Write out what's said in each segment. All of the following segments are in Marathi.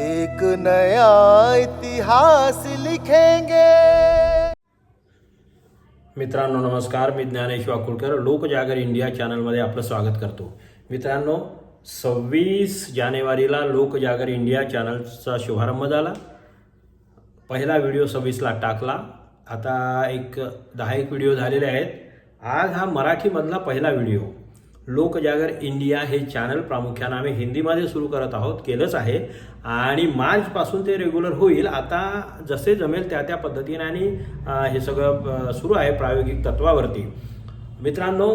एक नया इतिहास लिखेंगे। मित्रांनो नमस्कार. मी ज्ञानेश वाकुळकर लोकजागर इंडिया चॅनलमध्ये आपलं स्वागत करतो. मित्रांनो सव्वीस जानेवारीला लोकजागर इंडिया चॅनलचा शुभारंभ झाला. पहिला व्हिडिओ सव्वीसला टाकला. आता एक दहा एक व्हिडिओ झालेले आहेत. आज हा मराठीमधला पहिला व्हिडिओ. लोकजागर इंडिया हे चॅनल प्रामुख्यानं आम्ही हिंदीमध्ये सुरू करत आहोत केलंच आहे. आणि मार्चपासून ते रेग्युलर होईल. आता जसे जमेल त्या त्या पद्धतीने आणि हे सगळं सुरू आहे प्रायोगिक तत्वावरती. मित्रांनो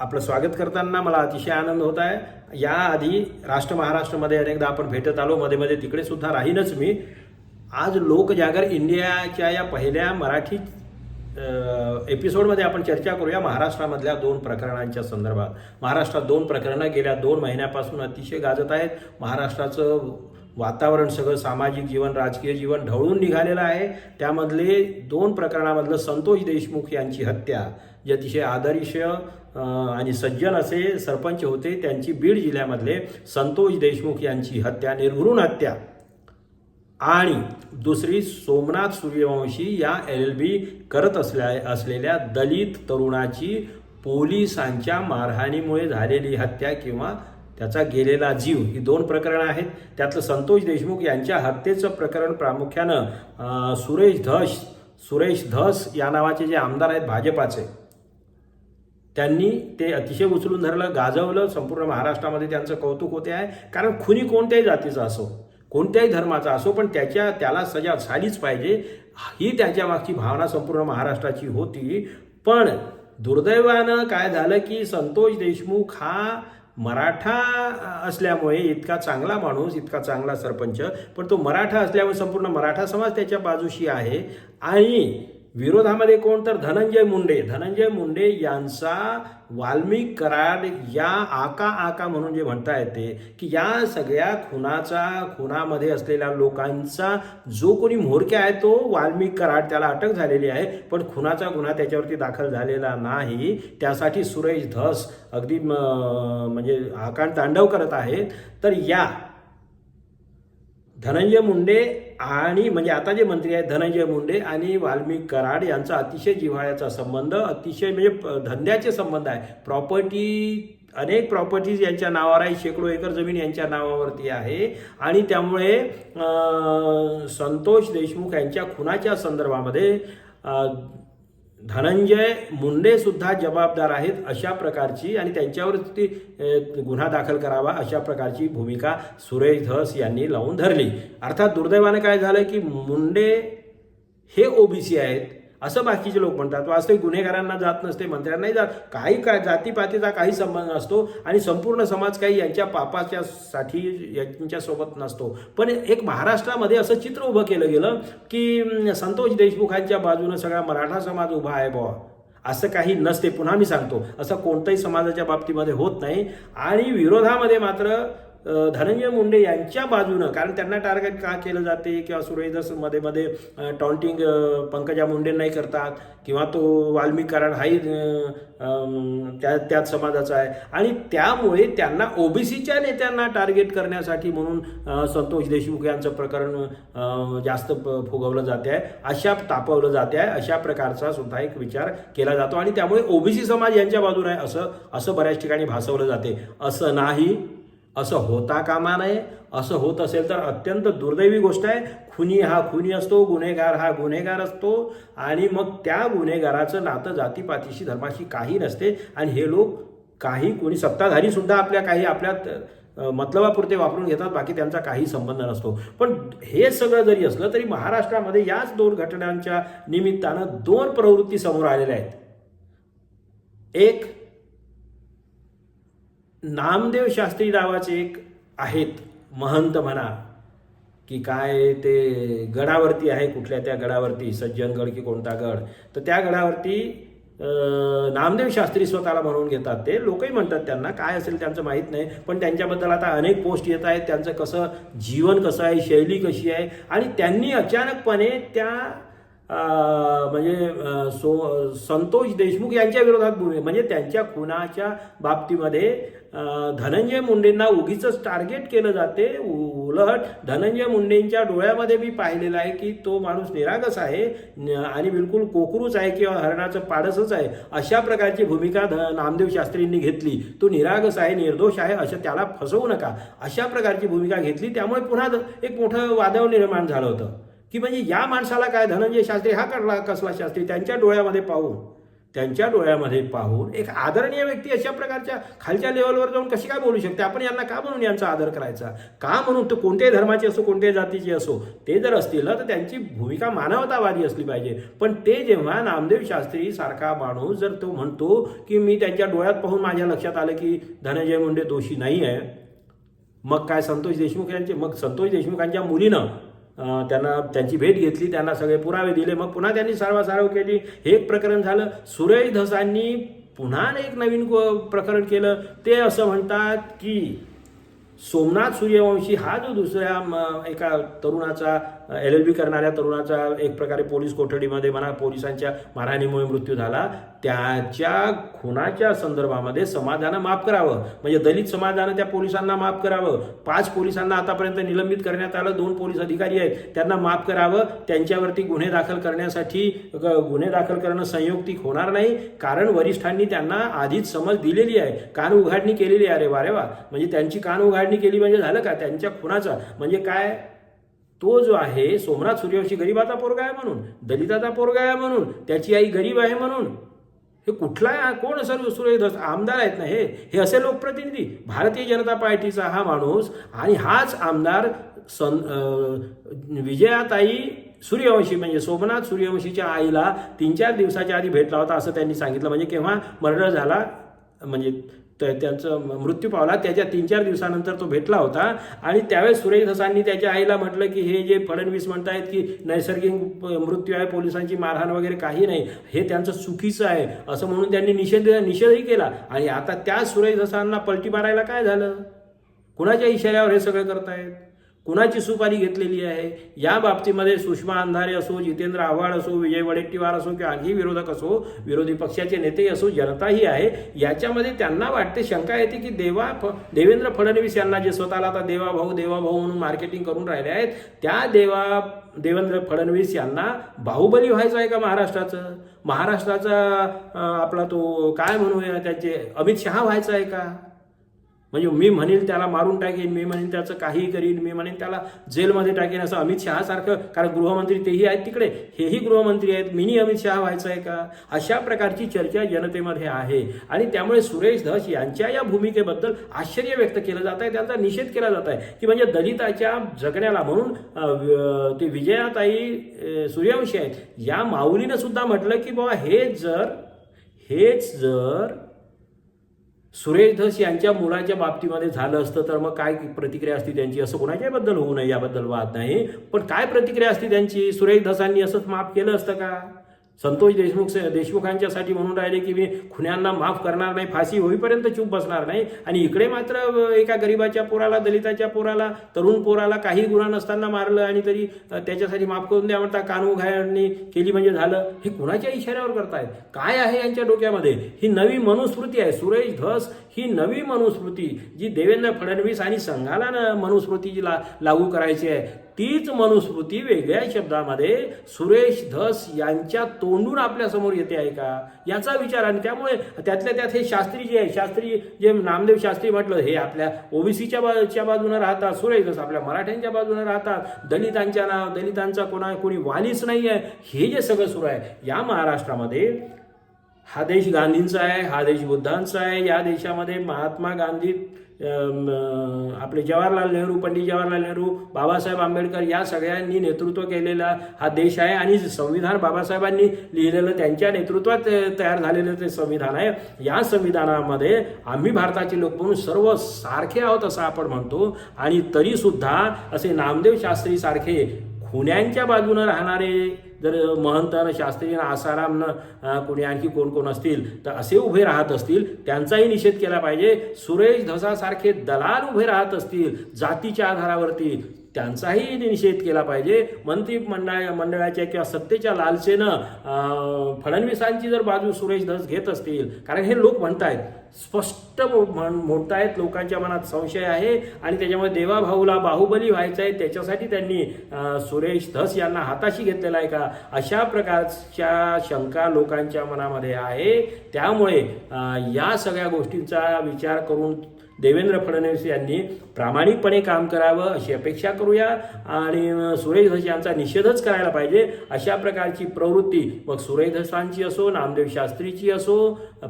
आपलं स्वागत करताना मला अतिशय आनंद होत आहे. याआधी राष्ट्र महाराष्ट्रामध्ये अनेकदा आपण भेटत आलो. मध्ये मध्ये तिकडे सुद्धा राहीनच मी. आज लोकजागर इंडियाच्या या पहिल्या मराठी एपिसोडमध्ये आपण चर्चा करूया महाराष्ट्रामधल्या दोन प्रकरणांच्या संदर्भात. महाराष्ट्रात दोन प्रकरणं गेल्या दोन महिन्यापासून अतिशय गाजत आहेत. महाराष्ट्राचं वातावरण सगळं सामाजिक जीवन राजकीय जीवन ढवळून निघालेलं आहे. त्यामधले दोन प्रकरणामधलं संतोष देशमुख यांची हत्या जे अतिशय आदर्श आणि सज्जन असे सरपंच होते त्यांची बीड जिल्ह्यामधले संतोष देशमुख यांची हत्या निर्घृण हत्या. आणि दुसरी सोमनाथ सूर्यवंशी या एल एल बी करत असल्या असलेल्या दलित तरुणाची पोलिसांच्या मारहाणीमुळे झालेली हत्या किंवा त्याचा गेलेला जीव ही दोन प्रकरणं आहेत. त्यातलं संतोष देशमुख यांच्या हत्येचं प्रकरण प्रामुख्यानं सुरेश धस सुरेश धस या नावाचे जे आमदार आहेत भाजपाचे त्यांनी ते अतिशय उचलून धरलं गाजवलं संपूर्ण महाराष्ट्रामध्ये त्यांचं कौतुक होते आहे. कारण खुनी कोणत्याही जातीचा असो कोणत्याही धर्माचा असो पण त्याच्या त्याला सजा झालीच पाहिजे. ही त्याच्या मागची भावना संपूर्ण महाराष्ट्राची होती. पण दुर्दैवानं काय झालं की संतोष देशमुख हा मराठा असल्यामुळे इतका चांगला माणूस इतका चांगला सरपंच पण तो मराठा असल्यामुळे संपूर्ण मराठा समाज त्याच्या बाजूशी आहे. आणि विरोधामध्ये कोण? तर धनंजय मुंडे. धनंजय मुंडे यांचा वाल्मिक कराड या आका आका म्हणून जे म्हणता येते की या सगळ्या खुनाचा खुनामध्ये असलेल्या लोकांचा जो कोणी म्होरक्या आहे तो वाल्मिक कराड त्याला अटक झालेली आहे. पण खुनाचा गुन्हा त्याच्यावरती दाखल झालेला नाही. त्यासाठी सुरेश धस अगदी म्हणजे आकांड तांडव करत आहेत. तर या धनंजय मुंडे आणि म्हणजे आता जे मंत्री आहेत धनंजय मुंडे आणि वाल्मिक कराड यांचा अतिशय जिव्हाळ्याचा संबंध अतिशय म्हणजे धंद्याचे संबंध आहे. प्रॉपर्टी अनेक प्रॉपर्टीज यांच्या नावावर आहे. शेकडो एकर जमीन यांच्या नावावरती आहे. आणि त्यामुळे संतोष देशमुख यांच्या खुनाच्या संदर्भामध्ये धनंजय मुंडे सुद्धा जबाबदार आहेत अशा प्रकारची आणि त्यांच्यावरती गुन्हा दाखल करावा अशा प्रकारची भूमिका सुरेश धस यांनी लावून धरली. अर्थात दुर्दैवाने काय झालं की मुंडे हे ओबीसी आहेत. असं बाकीचे लोक म्हणतात. वास्तविक गुन्हेगारांना जात नसते मंत्र्यांनाही जात. काही काय जातीपातीचा काही संबंध नसतो आणि संपूर्ण समाज काही यांच्या पापाच्या साठी यांच्यासोबत नसतो. पण एक महाराष्ट्रामध्ये असं चित्र उभं केलं गेलं की संतोष देशमुखांच्या बाजूनं सगळा मराठा समाज उभा आहे बुवा. असं काही नसते. पुन्हा मी सांगतो असं कोणत्याही समाजाच्या बाबतीमध्ये होत नाही. आणि विरोधामध्ये मात्र धनंजय मुंडे यांच्या बाजूनं कारण त्यांना टार्गेट का केलं जाते किंवा सुरेशमध्ये मध्ये टॉन्टिंग पंकजा मुंडे नाही करतात किंवा तो वाल्मिक कराड हाही त्या त्याच समाजाचा आहे. आणि त्यामुळे त्यांना ओबीसीच्या नेत्यांना टार्गेट करण्यासाठी म्हणून संतोष देशमुख यांचं प्रकरण जास्त फुगवलं जाते आहे अशा तापवलं जाते आहे अशा प्रकारचा सुद्धा एक विचार केला जातो. आणि त्यामुळे ओबीसी समाज यांच्या बाजूने आहे असं असं बऱ्याच ठिकाणी भासवलं जाते. असं नाही. असं होता कामा नये असं होत असेल तर अत्यंत दुर्दैवी गोष्ट आहे. खुनी हा खुनी असतो गुन्हेगार हा गुन्हेगार असतो आणि मग त्या गुन्हेगाराचं नातं जातीपातीशी धर्माशी काही नसते आणि हे लोक काही कोणी सत्ताधारी सुद्धा आपल्या काही आपल्या मतलबापुरते वापरून घेतात बाकी त्यांचा काही संबंध नसतो. पण हे सगळं जरी असलं तरी महाराष्ट्रामध्ये याच दोन घटनांच्या निमित्तानं दोन प्रवृत्ती समोर आलेल्या आहेत. एक नामदेव शास्त्री नावाचे एक आहेत महंत म्हणा की काय ते गडावरती आहे कुठल्या त्या गडावरती सज्जनगड की कोणता गड तर त्या गडावरती नामदेव शास्त्री स्वतःला म्हणून घेतात. ते लोकही म्हणतात त्यांना काय असेल त्यांचं माहीत नाही पण त्यांच्याबद्दल आता अनेक पोस्ट येत आहेत त्यांचं कसं जीवन कसं आहे शैली कशी आहे आणि त्यांनी अचानकपणे त्या म्हणजे सो संतोष देशमुख यांच्या विरोधात गुन्हे म्हणजे त्यांच्या खुनाच्या बाबतीमध्ये धनंजय मुंडेंना उगीच टार्गेट केलं जाते. उलट धनंजय मुंडेंच्या डोळ्यामध्ये मी पाहिलेलं आहे की तो माणूस निरागस आहे आणि बिलकुल कोकरूच आहे किंवा हरणाचं पाडसच आहे अशा प्रकारची भूमिका ध- नामदेव शास्त्रींनी घेतली. तो निरागस आहे निर्दोष आहे असं त्याला फसवू नका. अशा प्रकारची भूमिका घेतली. त्यामुळे पुन्हा एक मोठं वादळ निर्माण झालं होतं. की म्हणजे या माणसाला काय धनंजय शास्त्री हा कडला कसला शास्त्री? त्यांच्या डोळ्यामध्ये पाहून त्यांच्या डोळ्यामध्ये पाहून एक आदरणीय व्यक्ती अशा प्रकारच्या खालच्या लेवलवर जाऊन कशी काय बोलू शकते? आपण यांना का म्हणून यांचा आदर करायचा? का म्हणून तो कोणत्याही धर्माचे असो कोणत्याही जातीचे असो ते जर असतील तर त्यांची भूमिका मानवतावादी असली पाहिजे. पण ते जेव्हा नामदेव शास्त्री सारखा माणूस जर तो म्हणतो की मी त्यांच्या डोळ्यात पाहून माझ्या लक्षात आलं की धनंजय मुंडे दोषी नाही आहे मग काय संतोष देशमुख यांचे मग संतोष देशमुखांच्या मुलीनं त्यांना त्यांची भेट घेतली त्यांना सगळे पुरावे दिले. मग पुन्हा त्यांनी सारवासारव केली. हे एक प्रकरण झालं. सुरेश धसांनी पुन्हा एक नवीन प्रकरण केलं. ते असं म्हणतात की सोमनाथ सूर्यवंशी हा जो दुसऱ्या म, एका तरुणाचा एल एल बी करणाऱ्या तरुणाचा एक प्रकारे पोलीस कोठडीमध्ये म्हणा पोलिसांच्या मारहाणीमुळे मृत्यू झाला त्याच्या खुनाच्या संदर्भामध्ये समाजानं माफ करावं. म्हणजे दलित समाजानं त्या पोलिसांना माफ करावं. पाच पोलिसांना आतापर्यंत निलंबित करण्यात आलं दोन पोलीस अधिकारी आहेत त्यांना माफ करावं. त्यांच्यावरती गुन्हे दाखल करण्यासाठी गुन्हे दाखल करणं संयुक्तिक होणार नाही. कारण वरिष्ठांनी त्यांना आधीच समज दिलेली आहे. कान उघाडणी केलेली आहे. अरे वारे वा. म्हणजे त्यांची कान उघाडणी केली म्हणजे झालं का? त्यांच्या खुनाचा. म्हणजे काय? तो जो आहे सोमनाथ सूर्यवंशी गरीबाचा पोरगा आहे म्हणून दलिताचा पोरगा आहे म्हणून त्याची आई गरीब आहे म्हणून हे कुठला कोण सर्व सुरेश आमदार आहेत ना हे? हे असे लोकप्रतिनिधी. भारतीय जनता पार्टीचा हा माणूस आणि हाच आमदार सन विजयाताई सूर्यवंशी म्हणजे सोमनाथ सूर्यवंशीच्या आईला तीन चार दिवसाच्या आधी भेटला होता असं त्यांनी सांगितलं. म्हणजे केव्हा मर्डर झाला म्हणजे त्या- त्यांचं मृत्यू पावला. त्याच्या तीन चार दिवसानंतर तो भेटला होता. आणि त्यावेळेस सुरेश धसांनी त्याच्या आईला म्हटलं की हे जे फडणवीस म्हणतायत की नैसर्गिक प- मृत्यू आहे पोलिसांची मारहाण वगैरे काही नाही. हे त्यांचं चुकीचं आहे. असं म्हणून त्यांनी निषेध निषेधही केला. आणि आता त्या सुरेश धसांना पलटी मारायला काय झालं? कुणाच्या इशाऱ्यावर हे सगळं करतायत? कुणाची सुपारी घेतलेली आहे? या बाबतीमध्ये सुषमा अंधारे असो जितेंद्र आव्हाड असो विजय वडेट्टीवार असो किंवा आणखी विरोधक असो विरोधी पक्षाचे नेते असो जनताही आहे. याच्यामध्ये त्यांना वाटते शंका येते की देवा फ देवेंद्र फडणवीस यांना जे स्वतःला आता देवा भाऊ देवा भाऊ म्हणून मार्केटिंग करून राहिले आहेत त्या देवा देवेंद्र फडणवीस यांना बाहुबली व्हायचं आहे का महाराष्ट्राचं? महाराष्ट्राचा आपला तो काय म्हणूया त्याचे अमित शहा व्हायचा आहे का? म्हणजे मी म्हणेल त्याला मारून टाकेन मी म्हणेन त्याचं काहीही करीन मी म्हणेन त्याला जेलमध्ये टाकेन असं अमित शहासारखं कारण गृहमंत्री तेही आहेत तिकडे हेही गृहमंत्री आहेत मिनी अमित शहा व्हायचं आहे का? अशा प्रकारची चर्चा जनतेमध्ये आहे. आणि त्यामुळे सुरेश धस यांच्या या भूमिकेबद्दल आश्चर्य व्यक्त केलं जात आहे त्यांचा निषेध केला जात आहे. की म्हणजे दलिताच्या जगण्याला म्हणून ते विजयाताई सूर्यवंशी आहेत. या माऊलीनं सुद्धा म्हटलं की बाबा हे जर हेच जर सुरेश धस यांच्या मुलाच्या बाबतीमध्ये झालं असतं तर मग काय प्रतिक्रिया असती त्यांची? असं कोणाच्याबद्दल होऊ नये याबद्दल वाद नाही. पण काय प्रतिक्रिया असती त्यांची? सुरेश धसांनी असंच माफ केलं असतं का? संतोष देशमुख देशमुखांच्यासाठी म्हणून राहिले की मी खुन्यांना माफ करणार नाही फाशी होईपर्यंत चूप बसणार नाही. आणि इकडे मात्र एका गरीबाच्या पोराला दलिताच्या पोराला तरुण पोराला काही गुन्हा नसताना मारलं आणि तरी त्याच्यासाठी माफ करून द्या म्हणता कानू घायांनी केली म्हणजे झालं. हे कुणाच्या इशाऱ्यावर करतायत? काय आहे यांच्या डोक्यामध्ये? ही नवी मनुस्मृती आहे. सुरेश धस ही नवी मनुस्मृती जी देवेंद्र फडणवीस आणि संघाला मनुस्मृती जी ला लागू करायची आहे. तीच मनुस्मृती वेगळ्या शब्दामध्ये सुरेश धस यांच्या तोंडून आपल्यासमोर येते आहे का? याचा विचार. आणि त्यामुळे त्यातल्या त्यात हे शास्त्री जे आहे शास्त्री जे नामदेव शास्त्री म्हटलं हे आपल्या ओबीसीच्या बाजूच्या बाजूने राहतात. सुरेश धस आपल्या मराठ्यांच्या बाजूने राहतात. दलितांच्या नाव दलितांचा कोणा कोणी वालीच नाही आहे. हे जे सगळं सुरू आहे या महाराष्ट्रामध्ये हा देश गांधींचा आहे हा देश बुद्धांचा आहे. या देशामध्ये महात्मा गांधी आपले जवाहरलाल नेहरू पंडित जवाहरलाल नेहरू बाबासाहेब आंबेडकर या सगळ्यांनी नेतृत्व केलेला हा देश आहे आणि संविधान बाबासाहेबांनी लिहिलेलं त्यांच्या नेतृत्वात तयार झालेलं ते संविधान आहे. या संविधानामध्ये आम्ही भारताचे लोक म्हणून सर्व सारखे आहोत असं आपण म्हणतो आणि तरी सुद्धा असे नामदेव शास्त्री सारखे खुन्यांच्या बाजूनं राहणारे जर महंत न शास्त्री आसाराम न कोणी आणखी कोण कोण असतील तर असे उभे राहत असतील त्यांचाही निषेध केला पाहिजे. सुरेश धसासारखे दलाल उभे राहत असतील जातीच्या आधारावरती त्यांचाही निषेध केला पाहिजे. मंत्री मंडळ मंडळाच्या किंवा सत्तेच्या लालसेनं फडणवीसांची जर बाजू सुरेश धस घेत असतील कारण हे लोक म्हणतायत स्पष्ट मो- म्हण- म्हणतायत लोकांच्या मनात संशय आहे आणि त्याच्यामुळे देवाभाऊला बाहुबली व्हायचं आहे त्याच्यासाठी त्यांनी सुरेश धस यांना हाताशी घेतलेला आहे का? अशा प्रकारच्या शंका लोकांच्या मनामध्ये आहे. त्यामुळे या सगळ्या गोष्टींचा विचार करून देवेंद्र फडणवीस यांनी प्रामाणिकपणे काम करावं अशी अपेक्षा करूया. आणि सुरेश धस यांचा निषेधच करायला पाहिजे अशा प्रकारची प्रवृत्ती मग सुरेश धसांची असो नामदेव शास्त्रीची असो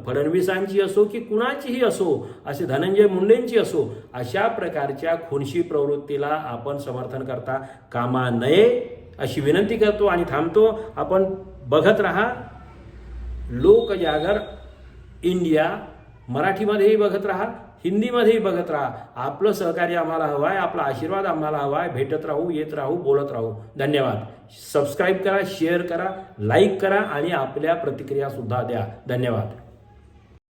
फडणवीसांची असो की कुणाचीही असो असे धनंजय मुंडेंची असो अशा प्रकारच्या खुनशी प्रवृत्तीला आपण समर्थन करता कामा नये अशी विनंती करतो आणि थांबतो. आपण बघत राहा. लोकजागर इंडिया मराठीमध्येही बघत राहा. हिंदीमध्येही बघत राहा. आपलं सहकार्य आम्हाला हवं आहे आपला आशीर्वाद आम्हाला हवा आहे. भेटत राहू येत राहू बोलत राहू. धन्यवाद. सबस्क्राईब करा शेअर करा लाईक करा आणि आपल्या प्रतिक्रियासुद्धा द्या. धन्यवाद.